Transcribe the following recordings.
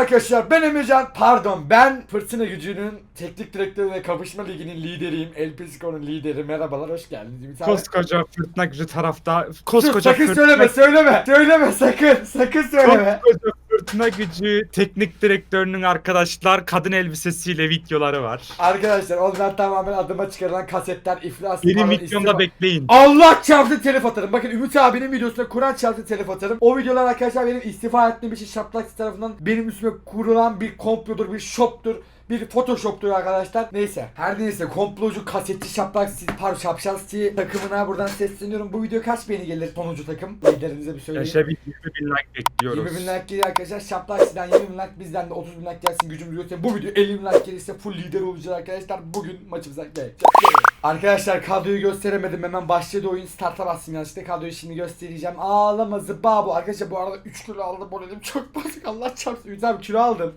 arkadaşlar ben Emircan pardon ben Fırtına Gücü'nün teknik direktörü ve kapışma liginin lideriyim. El Pisco'nun lideri merhabalar hoş geldiniz. Abi. Koskoca fırtına gücü tarafta Dur, koskoca sakın fırtına, söyleme söyleme söyleme sakın sakın söyleme. koskoca fırtına gücü teknik direktörünün arkadaşlar kadın elbisesiyle videoları var. Arkadaşlar onlar tamamen adıma çıkarılan kasetler iflas. Benim pardon, videomda bekleyin. Allah çarptı telif atarım. Bakın Ümit abinin videosuna Kur'an çarptı telif atarım. O videolar arkadaşlar benim istifa ettiğim için Şaplak tarafından benim üstüme kurulan bir komplodur, bir shoptur. Bir photoshop'tur arkadaşlar. Neyse. Her neyse komplocu kasetçi şaplak pardon şapşal Steve takımına buradan sesleniyorum. Bu video kaç beğeni gelir sonuncu takım? Liderinize bir söyleyin. Yaşa bir 20 bin like bekliyoruz. 20 bin like geliyor arkadaşlar. Şaplak Steve'den 20 bin like bizden de 30 bin like gelsin gücümüz yoksa bu video 50 bin like gelirse full lider olacağız arkadaşlar. Bugün maçımıza gelecek. Arkadaşlar kadroyu gösteremedim hemen başladı oyun starta bastım yanlışlıkla kadroyu şimdi göstereceğim ağlama zıba bu arkadaşlar bu arada 3 kilo aldım moralim çok bozuk Allah çarpsın Ümit abi kilo aldım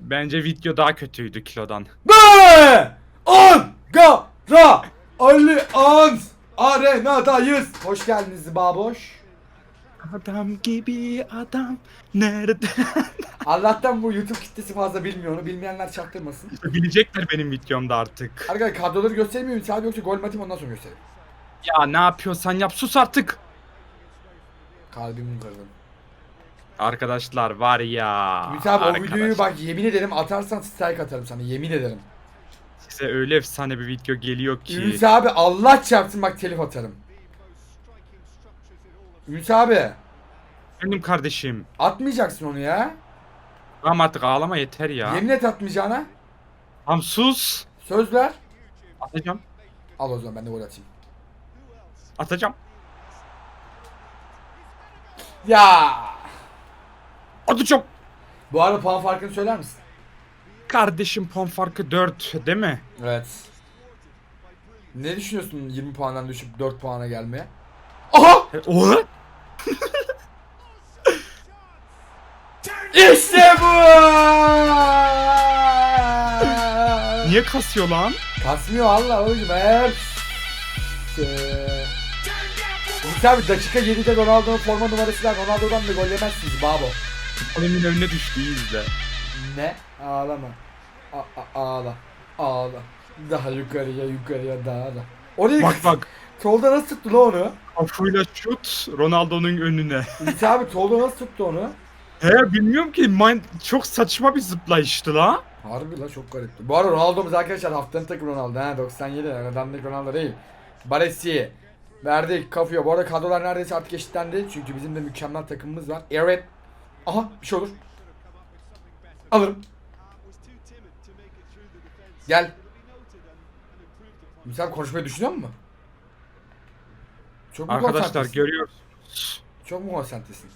Bence video daha kötüydü kilodan. Be! Ankara Allianz Arena'dayız Hoş geldiniz baboş Adam gibi adam nerede? Allah'tan bu YouTube kitlesi fazla bilmiyor onu bilmeyenler çaktırmasın Bilecekler benim videomda artık. Arkadaşlar kadroları göstermiyor Ümit abi yoksa gol matım ondan sonra göstereyim Ya ne yapıyorsan yap sus artık. Kalbimi kırdım Arkadaşlar var ya. Ümit abi o videoyu bak yemin ederim atarsan strike atarım sana yemin ederim Size öyle efsane bir video geliyor ki. Ümit abi Allah çarpsın bak telif atarım. Ümit abi Benim kardeşim. atmayacaksın onu ya. Tamam artık ağlama yeter ya. Yemin et atmayacağına. Tamam sus. Söz ver. Atacağım. Al o zaman ben de gol atayım. Atacağım. Ya. Atacağım. Bu arada puan farkını söyler misin? Kardeşim puan farkı 4 değil mi? Evet. Ne düşünüyorsun 20 puandan düşüp 4 puana gelmeye? Aha! E, Oha! İşte bu! Niye kasıyor lan? Kasmıyor Allah hocam hep. Ümit abi dakika 7'de Ronaldo'nun forma numarasıyla Ronaldo'dan da gol yemezsiniz babo. Kalemin önüne düştü iyi izle. Ne? Ağlama. A a- ağla. Ağla. Daha yukarıya yukarıya daha da. Orayı Bak bak. Tolda nasıl tuttu la onu? Kafayla şut Ronaldo'nun önüne. Ümit abi Tolda nasıl tuttu onu? He bilmiyorum ki mind çok saçma bir zıplayıştı la. Harbi la çok garipti. Bu arada Ronaldo'muz arkadaşlar haftanın takım Ronaldo ha 97 Ronaldo'daki Ronaldo değil. Baresi. Verdik kafıyor. Bu arada kadrolar neredeyse artık eşitlendi. Çünkü bizim de mükemmel takımımız var. Evet. Aha bir şey olur. Alırım. Gel. Abi konuşmayı düşünüyor musun? Çok mu Arkadaşlar konsantresin? görüyorsunuz. Çok mu konsantresin?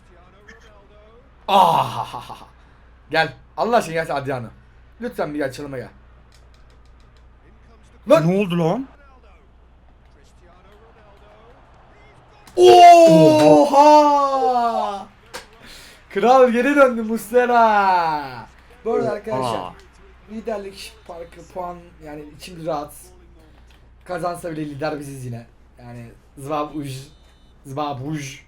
Ah! Gel. Allah aşkına gel Adriano. Lütfen bir gel çalıma gel. Lan! Ne oldu lan? Oha! Kral geri döndü Muslera. Bu arada arkadaşlar Aa. liderlik farkı puan yani içim rahat. Kazansa bile lider biziz yine. Yani zvabuj. Zvabuj.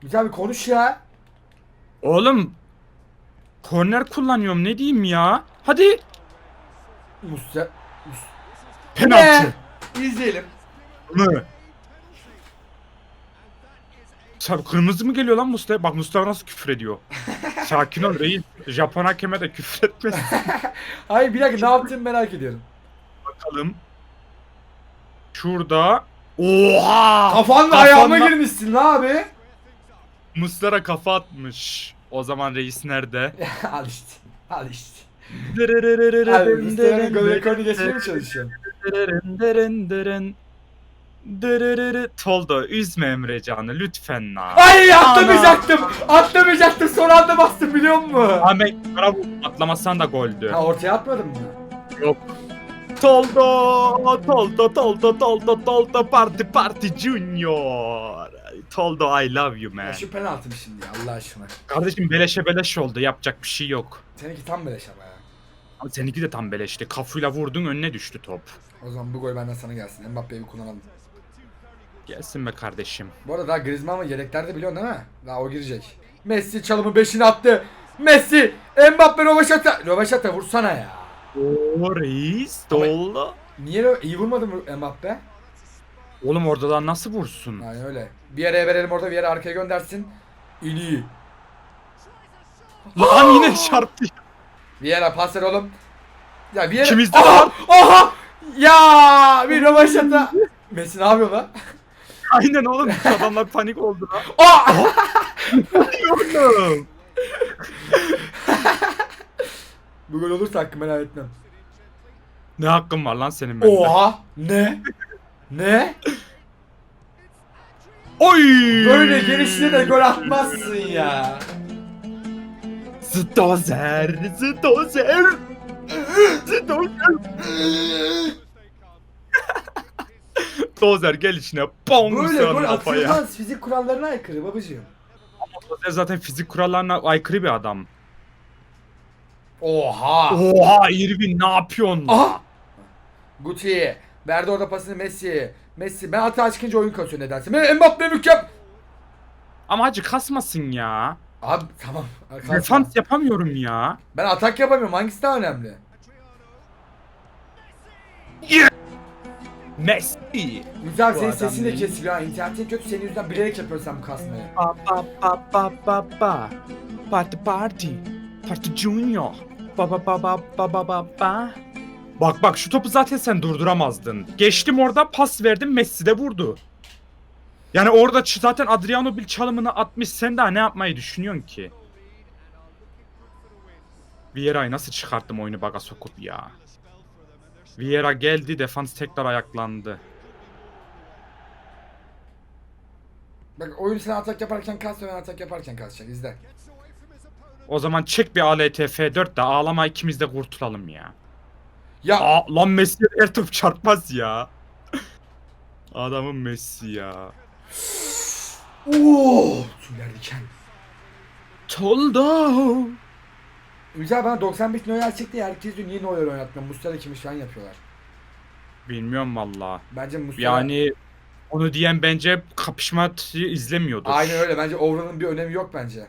Güzel bir konuş ya. Oğlum korner kullanıyorum ne diyeyim ya? Hadi Muslera. penaltı. İzleyelim. Mı? Sen kırmızı mı geliyor lan Mustafa? Bak Mustafa nasıl küfür ediyor. Sakin ol reis. Japon hakeme de küfür etmez. Hayır bir dakika ne yaptığımı merak ediyorum. Bakalım. Şurada. Oha! Kafanla ayağıma girmişsin la abi. Muslera kafa atmış. O zaman reis nerede? al işte. Al işte. Abi Mustafa'nın gol rekorunu geçmeye mi çalışıyorsun? Toldo üzme Emrecan'ı lütfen la. Ay atlamayacaktım. Atlamayacaktım. Son anda bastım biliyor musun? Ahmet bravo atlamazsan da goldü. Ha ortaya atmadın mı? Yok. Toldo, Toldo, Toldo, Toldo, Toldo, Party Party Junior. Toldo I love you man. Ya şu penaltı mı şimdi ya Allah aşkına? Kardeşim beleşe beleş oldu yapacak bir şey yok. Seninki tam beleş ama ya. Ama seninki de tam beleşti. Kafuyla vurdun önüne düştü top. O zaman bu gol benden sana gelsin. Mbappe'yi bir kullanalım. Gelsin be kardeşim. Bu arada daha Griezmann var yedeklerde biliyorsun değil mi? Daha o girecek. Messi çalımı 5'ini attı. Messi. Mbappe Rovaşata. Rovaşata vursana ya. Oo reis Ama- doldu. Niye iyi vurmadı mı Mbappe? Oğlum oradan nasıl vursun? Yani öyle. Bir yere verelim orada bir yere arkaya göndersin. İyi. Lan yine çarptı. Vieira pas ver oğlum. Ya Vieira. İkimiz de Aha! Ya bir Rovaşata. Messi ne yapıyor lan? Aynen oğlum adamlar panik oldu lan. Aa! Oğlum. Bu gol olursa hakkımı helal etmem. Ne hakkın var lan senin bende? Oha! Ne? Ne? Oy! Böyle gelişine de gol atmazsın ya. Stozer, Stozer. Stozer. Stozer gel içine. Bom Böyle gol atılmaz. Fizik kurallarına aykırı babacığım. Stozer zaten fizik kurallarına aykırı bir adam. Oha! Oha Irvin ne yapıyorsun? Aha! Guti verdi orada pasını Messi. Messi ben hata çıkınca oyun kasıyor nedense. Me- Mbappe mükemmel. Ama hacı kasmasın ya. Abi tamam. Kasma. Defans yapamıyorum ya. Ben atak yapamıyorum. Hangisi daha önemli? Messi. Güzel senin sesin de kesiliyor ha. İnternetin kötü senin yüzünden bilerek yapıyorsun sen bu kasmayı. Ba ba ba ba ba ba. Party party. Party Junior. Ba ba ba ba ba ba ba ba. Bak bak şu topu zaten sen durduramazdın. Geçtim orada pas verdim Messi de vurdu. Yani orada zaten Adriano bir çalımını atmış sen daha ne yapmayı düşünüyorsun ki? Vieira'yı nasıl çıkarttım oyunu baga sokup ya. Vieira geldi defans tekrar ayaklandı. Bak oyun sen atak yaparken kasmıyor ben atak yaparken kasacak izle. O zaman çek bir ALTF4 de ağlama ikimiz de kurtulalım ya. Ya Aa, lan Messi her top çarpmaz ya. Adamın Messi ya. ooo tüyler diken. Toldo. Güzel bana 95 Neuer çıktı ya herkes diyor niye Neuer oynatmıyor Muslera kimmiş falan yapıyorlar. Bilmiyorum valla. Bence Muslera Yani onu diyen bence kapışma izlemiyordur. Aynen öyle bence Overall'ın bir önemi yok bence.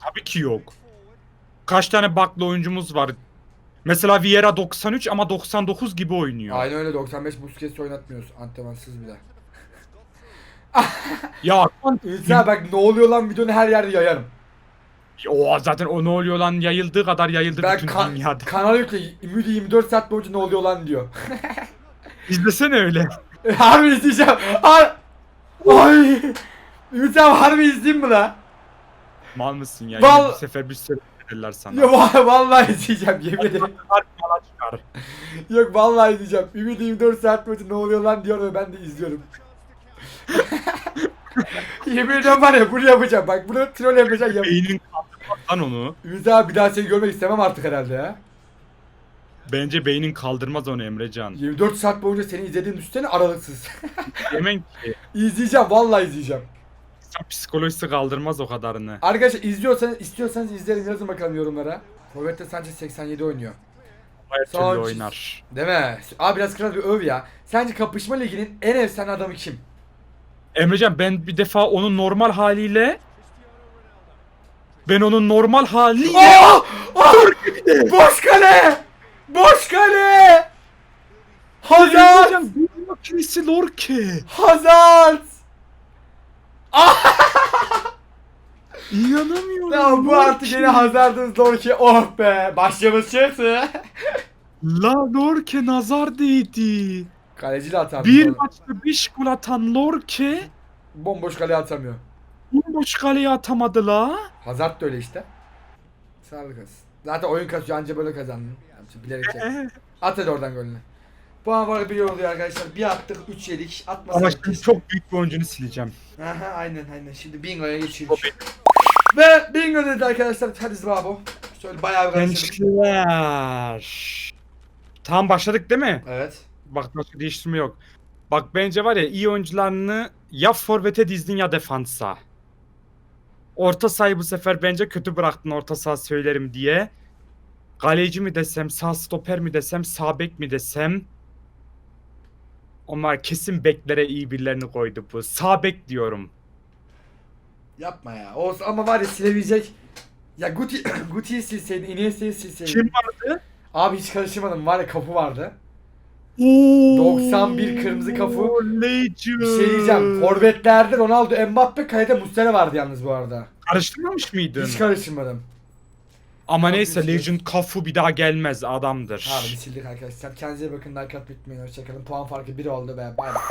Tabii ki yok. Kaç tane baklı oyuncumuz var. Mesela Vieira 93 ama 99 gibi oynuyor. Aynen öyle 95 Busquets'i oynatmıyoruz antrenmansız bile. Ya Güzel bak ne oluyor lan videonu her yerde yayarım. O zaten o ne oluyor lan yayıldığı kadar yayıldı Ben bütün kan dünyada. kanal yok ki Ümidi 24 saat boyunca ne oluyor lan diyor. İzlesene öyle. harbi izleyeceğim. Har Ay. Ümit abi harbi izleyeyim mi lan? Mal mısın ya? Val- Yine bir sefer bir sürü verirler sana. Va- vallahi izleyeceğim yemin ederim. Yola çıkar. Yok vallahi izleyeceğim. Ümidi 24 saat boyunca ne oluyor lan diyor ve ben de izliyorum. yemin ediyorum var ya bunu yapacağım. Bak bunu troll yapacağım. Yap. Beynin kaldırmaz lan onu. Ümit abi bir daha seni görmek istemem artık herhalde ya. Bence beynin kaldırmaz onu Emrecan. 24 saat boyunca seni izlediğim düşünsene aralıksız. Yemen ki izleyeceğim vallahi izleyeceğim. insan psikolojisi kaldırmaz o kadarını. Arkadaşlar izliyorsanız istiyorsanız izlerim yazın bakalım yorumlara. Forvet'te Sanchez 87 oynuyor. Her türlü Sanchez. oynar. Değil mi? Abi biraz kral bir öv ya. Sence kapışma liginin en efsane adamı kim? Emrecan ben bir defa onun normal haliyle ben onun normal haliyle Aa! Aa! Boş kale! Boş kale! Hazard! Bir makinesi Lorke. Hazard! İnanamıyorum. Ya bu artık yine Hazard'ın zor ki oh be başımız çıktı. La Lorke nazar değdi. Kaleciyle atar. Bir maçta 5 gol atan Lorke Bomboş kaleye atamıyor. Bomboş kaleye atamadı la. Hazard da öyle işte. Sağlık olsun. Zaten oyun kasıyor anca böyle kazandın. Yapacak, Bilerek yap. At hadi oradan golünü. Bu an var bir oluyor arkadaşlar. Bir attık 3 yedik. Ama Atmasak. şimdi çok büyük bir oyuncunu sileceğim. Aha aynen aynen. Şimdi bingo'ya geçiyoruz. Ve bingo dedi arkadaşlar. Hadi bravo. Şöyle bayağı bir. Gençler. Tamam başladık değil mi? Evet. Bak başka değiştirme yok. Bak bence var ya iyi oyuncularını ya forvete dizdin ya defansa. Orta sahayı bu sefer bence kötü bıraktın orta saha söylerim diye. Kaleci mi desem, sağ stoper mi desem, sağ bek mi desem. Onlar kesin beklere iyi birilerini koydu bu. Sağ bek diyorum. Yapma ya. Olsun ama var ya silebilecek Ya Guti Guti'yi silseydin, Iniesta'yı silseydin. Kim vardı? Abi hiç karıştırmadım. Var ya kapı vardı. Oo, 91 kırmızı kafu. Legend. Bir şey diyeceğim. Forvetlerde Ronaldo, Mbappe, kalede Muslera vardı yalnız bu arada. Karıştırmamış mıydın? Hiç karıştırmadım. Ama neyse. Legend Kafu bir daha gelmez adamdır. Abi biz sildik arkadaşlar. Kendinize iyi bakın. Like atmayı unutmayın. Hoşçakalın. Puan farkı 1 oldu be. Bay bay.